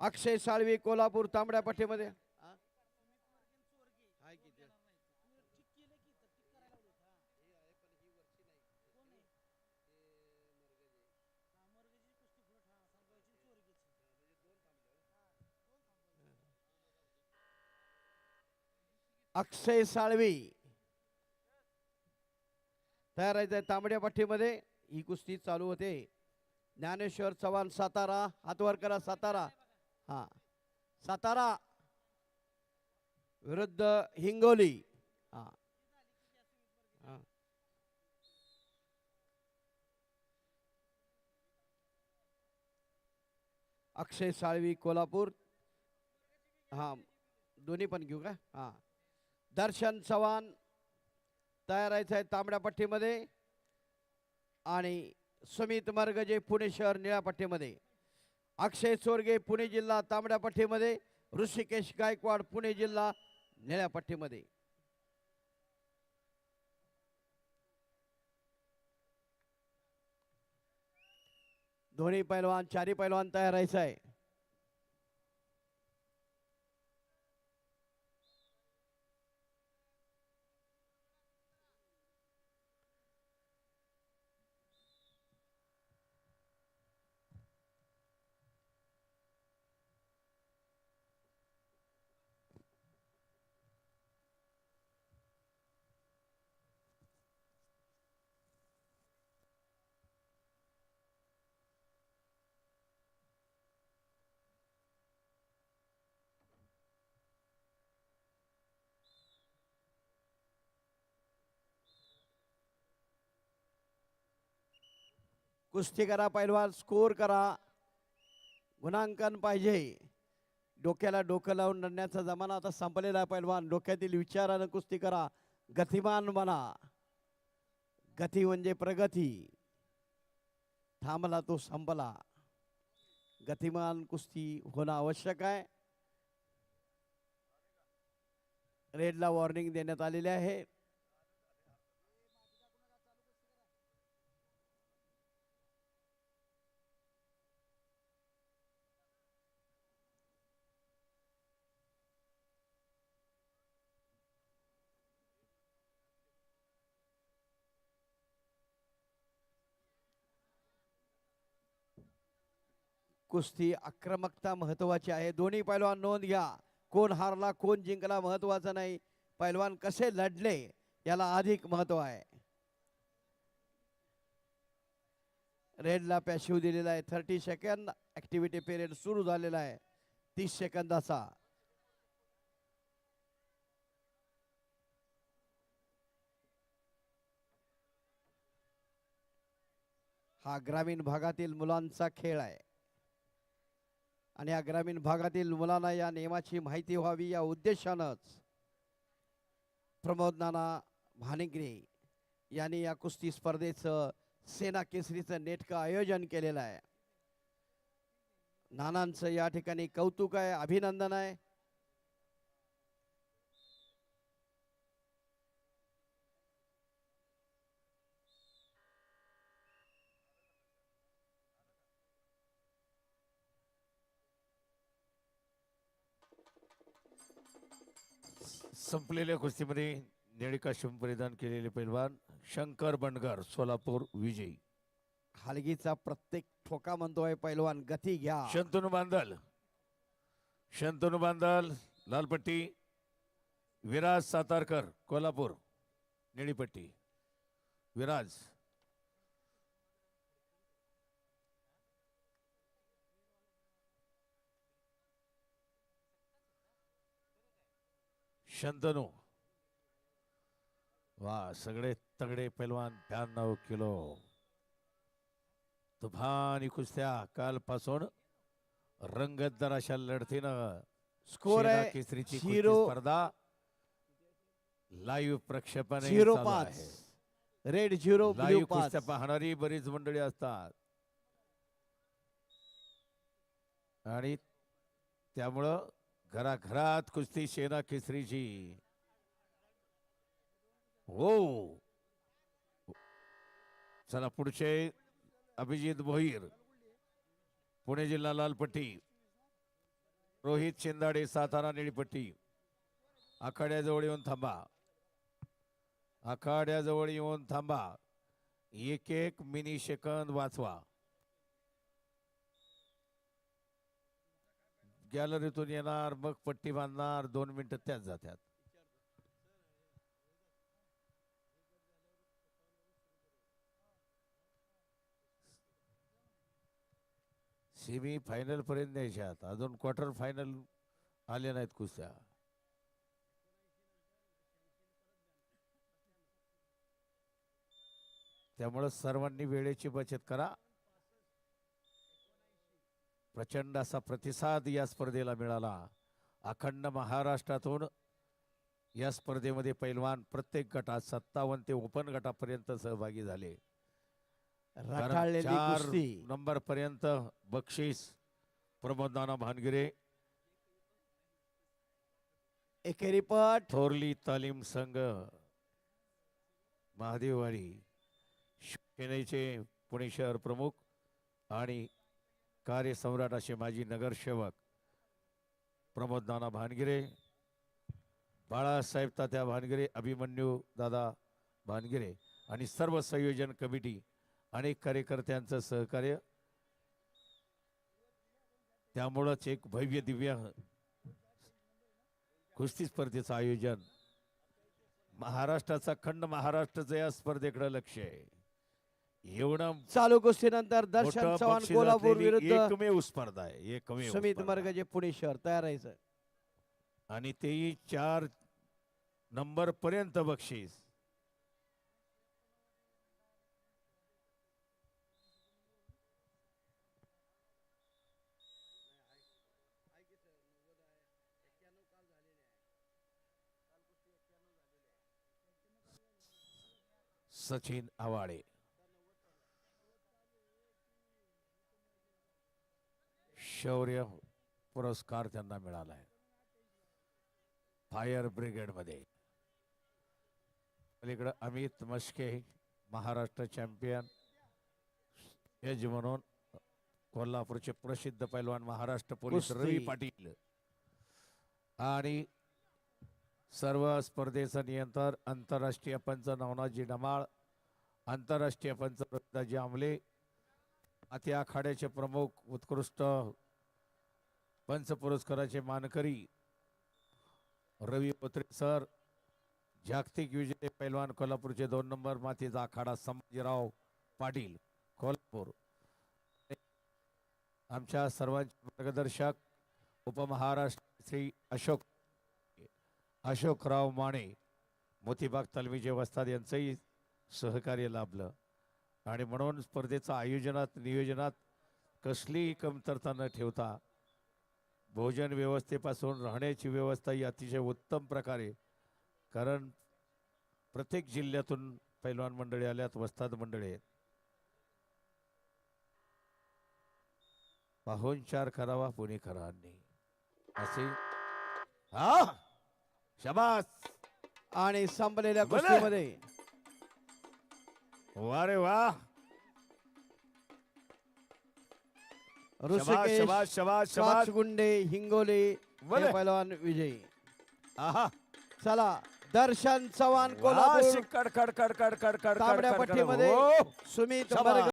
अक्षय साळवी कोल्हापूर तांबड्या पट्टीमध्ये अक्षय साळवी. तयार आहे तांबड्या पट्टीमध्ये ही कुस्ती चालू होते. ज्ञानेश्वर चव्हाण सातारा हातवर करा सातारा. हा. सातारा. विरुद्ध हिंगोली. हा. हा. अक्षय साळवी कोल्हापूर. हा. दोन्ही पण घेऊ का? हा. दर्शन चव्हाण तयार आहे तांबड्या पट्टीमध्ये आणि सुमित मर्गजे पुणे शहर निळ्या पट्टीमध्ये. अक्षय सोरगे पुणे जिल्हा तांबड्या पट्टीमध्ये ऋषिकेश गायकवाड पुणे जिल्हा निळ्या पट्टीमध्ये. दोन्ही पैलवान चारी पैलवान तयार राहायचं आहे. कुस्ती करा पैलवान स्कोर करा. गुणांकन पाहिजे. डोक्याला डोकं लावून लढण्याचा जमाना आता संपलेला आहे पैलवान. डोक्यातील विचारानं कुस्ती करा. गतिमान बना. गती म्हणजे प्रगती. थांबला तो संपला. गतिमान कुस्ती होणं आवश्यक आहे. रेडला वॉर्निंग देण्यात आलेली आहे. कुस्ती आक्रमकता महत्वाची आहे. दोन्ही पैलवान नोंद घ्या. कोण हारला कोण जिंकला महत्वाचं नाही. पैलवान कसे लढले याला अधिक महत्त्व आहे. रेडला पॅशिव दिलेला आहे. थर्टी सेकंद ऍक्टिव्हिटी पिरियड सुरू झालेला आहे. तीस सेकंदाचा हा ग्रामीण भागातील मुलांचा खेळ आहे. आणि या ग्रामीण भागातील मुलांना या नियमाची माहिती व्हावी या उद्देशानंच प्रमोद नाना भानिग्रे यांनी या कुस्ती स्पर्धेचं सेना केसरीचं नेटकं आयोजन केलेलं आहे. नानांचं या ठिकाणी कौतुक आहे अभिनंदन आहे. संपलेल्या कुस्तीमध्ये निळी काश्यम परिधान केलेले पैलवान शंकर बंडगर सोलापूर विजयी. हलगीचा प्रत्येक ठोका म्हणतोय पैलवान गती घ्या. शंतनू बांदल. शंतनू बांदल लालपट्टी विराज सातारकर कोल्हापूर निळीपट्टी विराज शंतनू. वा सगळे तगडे पैलवान ब्याण्णव किलो. तुफानी कुस्त्या कालपासून रंगतदार अशा लढतीनं. स्कोर आहे स्पर्धा. लाईव्ह प्रक्षेपण झिरो पाच. रेड झिरो लाईव्ह कुस्त्या पाहणारी बरीच मंडळी असतात. आणि त्यामुळं घराघरात कुस्ती शेरा केसरीची हो. चला पुढचे अभिजित भोईर पुणे जिल्हा लालपट्टी रोहित शिंदाडे सातारा निळीपट्टी. आखाड्याजवळ येऊन थांबा. आखाड्याजवळ येऊन थांबा. एक एक मिनी सेकंद वाचवा. गॅलरीतून येणार मग पट्टी बांधणार दोन मिनिटं त्याच जातात सेमी फायनल पर्यंत न्यायच्यात. अजून क्वार्टर फायनल आले नाहीत कुस्त्या. त्यामुळं सर्वांनी वेळेची बचत करा. प्रचंड असा प्रतिसाद या स्पर्धेला मिळाला. अखंड महाराष्ट्रातून या स्पर्धेमध्ये पैलवान प्रत्येक गटात सत्तावन्न ते ओपन गटापर्यंत सहभागी झाले. चार नंबर पर्यंत बक्षीस प्रमोद नाना भानगिरे. एकेरी पट थोरली तालीम संघ महादेववाडी पुणे शहर प्रमुख आणि कार्यसम्राट असे माजी नगरसेवक प्रमोद नाना भानगिरे बाळासाहेब तात्या भानगिरे अभिमन्यू दादा भानगिरे आणि सर्व संयोजन कमिटी अनेक कार्यकर्त्यांचं सहकार्य. त्यामुळंच एक भव्य दिव्य कुस्ती स्पर्धेचं आयोजन. महाराष्ट्राचा खंड महाराष्ट्राचं या स्पर्धेकडं लक्ष आहे. एवढं चालू कुस्तीनंतर दर्शन चव्हाण कोल्हापूर विरुद्ध एकमेव स्पर्धा आहे एकमेव सुमित. मर्गजे पुणे शहर तयार राहायचं आणि तेही चार नंबर पर्यंत बक्षीस. सचिन आवाडे. शौर्य पुरस्कार त्यांना मिळाला आहे. फायर ब्रिगेडमध्ये अलीकडं अमित मस्के महाराष्ट्र चॅम्पियन एज म्हणून कोल्हापूरचे प्रसिद्ध पैलवान महाराष्ट्र पोलीस. रवी पाटील. आणि सर्व स्पर्धेचं नियंत्रण आंतरराष्ट्रीय पंच नवनाथजी डमाळ आंतरराष्ट्रीय पंच रविदासजी आमले आखाड्याचे प्रमुख उत्कृष्ट पंच पुरस्काराचे मानकरी रवी पत्रे सर जागतिक विजेते पैलवान कोल्हापूरचे दोन नंबर मातीचा आखाडा संभाजीराव पाटील कोल्हापूर. आमच्या सर्वांचे मार्गदर्शक उपमहाराष्ट्र श्री अशोक अशोकराव माने मोतीबाग तलमीजे वस्ताद यांचंही सहकार्य लाभलं. आणि म्हणून स्पर्धेचं आयोजनात नियोजनात कसलीही कमतरता न ठेवता भोजन व्यवस्थेपासून राहण्याची व्यवस्था ही अतिशय उत्तम प्रकारे कारण प्रत्येक जिल्ह्यातून पैलवान मंडळी आल्यात वस्ताद मंडळी आहेत. पाहुणचार करावा पुणेकरांनी असे. हा? शबास! आणि संपलेल्या भले. कुस्तीमध्ये. वा! रे वा शबास ऋषिकेश शबास शबास शबास गुंडे हिंगोली हे. पैलवान विजयी आहा चला दर्शन चव्हाण कोल्हापूर शिक्कड कड कड कड कड कड तांबड्या कड कड. पट्टीमध्ये. सुमित